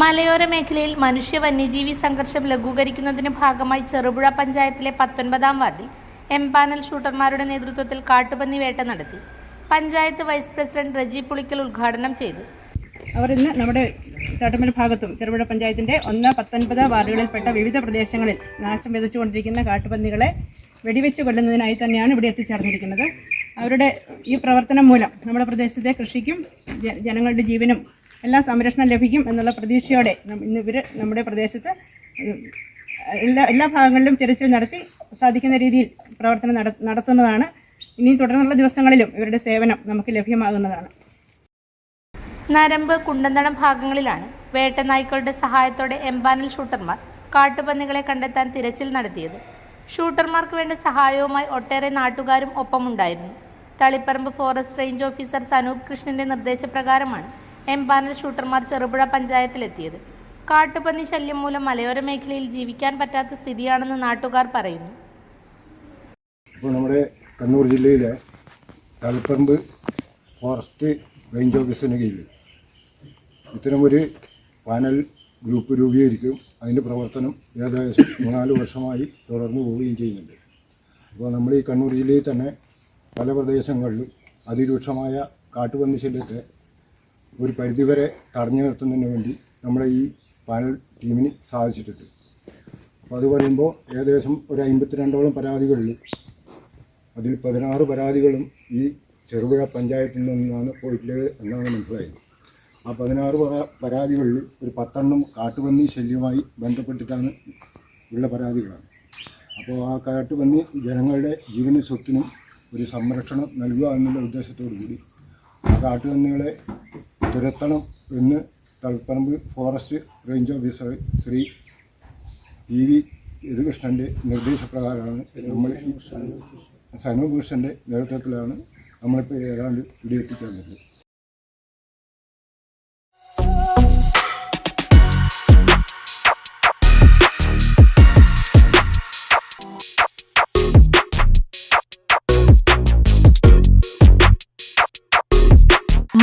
മലയോര മേഖലയിൽ മനുഷ്യ വന്യജീവി സംഘർഷം ലഘൂകരിക്കുന്നതിന് ഭാഗമായി ചെറുപുഴ പഞ്ചായത്തിലെ പത്തൊൻപതാം വാർഡിൽ എംപാനൽ ഷൂട്ടർമാരുടെ നേതൃത്വത്തിൽ കാട്ടുപന്നി വേട്ട നടത്തി. പഞ്ചായത്ത് വൈസ് പ്രസിഡന്റ് റജി പുളിക്കൽ ഉദ്ഘാടനം ചെയ്തു. അവർ ഇന്ന് നമ്മുടെ തോട്ടമൽ ഭാഗത്തും ചെറുപുഴ പഞ്ചായത്തിന്റെ ഒന്ന് പത്തൊൻപത് വാർഡുകളിൽപ്പെട്ട വിവിധ പ്രദേശങ്ങളിൽ നാശം വിതച്ചുകൊണ്ടിരിക്കുന്ന കാട്ടുപന്നികളെ വെടിവെച്ച് കൊല്ലുന്നതിനായി തന്നെയാണ് ഇവിടെ എത്തിച്ചേർന്നിരിക്കുന്നത്. അവരുടെ ഈ പ്രവർത്തനം മൂലം നമ്മുടെ പ്രദേശത്തെ കൃഷിക്കും ജനങ്ങളുടെ ജീവനും എല്ലാ സംരക്ഷണം ലഭിക്കും എന്നുള്ള പ്രതീക്ഷയോടെ ഇന്ന് ഇവർ നമ്മുടെ പ്രദേശത്ത് എല്ലാ എല്ലാ ഭാഗങ്ങളിലും തിരച്ചിൽ നടത്തി സാധിക്കുന്ന രീതിയിൽ പ്രവർത്തനം നടത്തുന്നതാണ്. ഇനിയും തുടർന്നുള്ള ദിവസങ്ങളിലും ഇവരുടെ സേവനം നമുക്ക് ലഭ്യമാകുന്നതാണ്. നരമ്പ് കുണ്ടന്തടം ഭാഗങ്ങളിലാണ് വേട്ടനായ്ക്കളുടെ സഹായത്തോടെ എംപാനൽ ഷൂട്ടർമാർ കാട്ടുപന്നികളെ കണ്ടെത്താൻ തിരച്ചിൽ നടത്തിയത്. ഷൂട്ടർമാർക്ക് വേണ്ട സഹായവുമായി ഒട്ടേറെ നാട്ടുകാരും ഒപ്പമുണ്ടായിരുന്നു. Taliparamba forest range officer Sanoop കൃഷ്ണന്റെ നിർദ്ദേശപ്രകാരമാണ് എംപാനൽ ഷൂട്ടർമാർ ചെറുപുഴ പഞ്ചായത്തിലെത്തിയത്. കാട്ടുപന്നി ശല്യം മൂലം മലയോര മേഖലയിൽ ജീവിക്കാൻ പറ്റാത്ത സ്ഥിതിയാണെന്ന് നാട്ടുകാർ പറയുന്നു. ഇപ്പോൾ നമ്മുടെ കണ്ണൂർ ജില്ലയിലെ തളിപ്പറമ്പ് ഫോറസ്റ്റ് റേഞ്ച് ഓഫീസിന് കീഴിൽ ഇത്തരമൊരു പാനൽ ഗ്രൂപ്പ് രൂപീകരിക്കും. അതിന്റെ പ്രവർത്തനം ഏകദേശം മൂന്നാൽ വർഷമായി തുടർന്നു പോവുകയും ചെയ്യുന്നുണ്ട്. അപ്പോൾ നമ്മൾ ഈ കണ്ണൂർ ജില്ലയിൽ തന്നെ പല പ്രദേശങ്ങളിലും അതിരൂക്ഷമായ കാട്ടുപന്നി ശല്യത്തെ ഒരു പരിധിവരെ തടഞ്ഞു നിർത്തുന്നതിന് വേണ്ടി നമ്മുടെ ഈ പാനൽ ടീമിന് സാധിച്ചിട്ടുണ്ട്. അപ്പോൾ അത് പറയുമ്പോൾ ഏകദേശം ഒരു അമ്പത്തിരണ്ടോളം പരാതികളിൽ അതിൽ പതിനാറ് പരാതികളും ഈ ചെറുപുഴ പഞ്ചായത്തിൽ നിന്നാണ് പോയിട്ടുള്ളത് എന്നാണ് മനസ്സിലായത്. ആ പതിനാറ് പരാ- പരാതികളിൽ ഒരു പത്തെണ്ണം കാട്ടുപന്നി ശല്യവുമായി ബന്ധപ്പെട്ടിട്ടാണ് ഉള്ള പരാതികളാണ്. അപ്പോൾ ആ കാട്ടുപന്നി ജനങ്ങളുടെ ജീവനും സ്വത്തിനും ഒരു സംരക്ഷണം നൽകുക എന്നുള്ള ഉദ്ദേശത്തോടു കൂടി ആ കാട്ടുപന്നികളെ തുരത്തണം എന്ന് Taliparamba forest range officer Shri E V യദുകൃഷ്ണന്റെ നിർദ്ദേശപ്രകാരമാണ് നമ്മൾ സനുഭൂഷന്റെ സനു ഭൂഷന്റെ നേതൃത്വത്തിലാണ് നമ്മളിപ്പോൾ ഏതാണ്ട് ഇവിടെ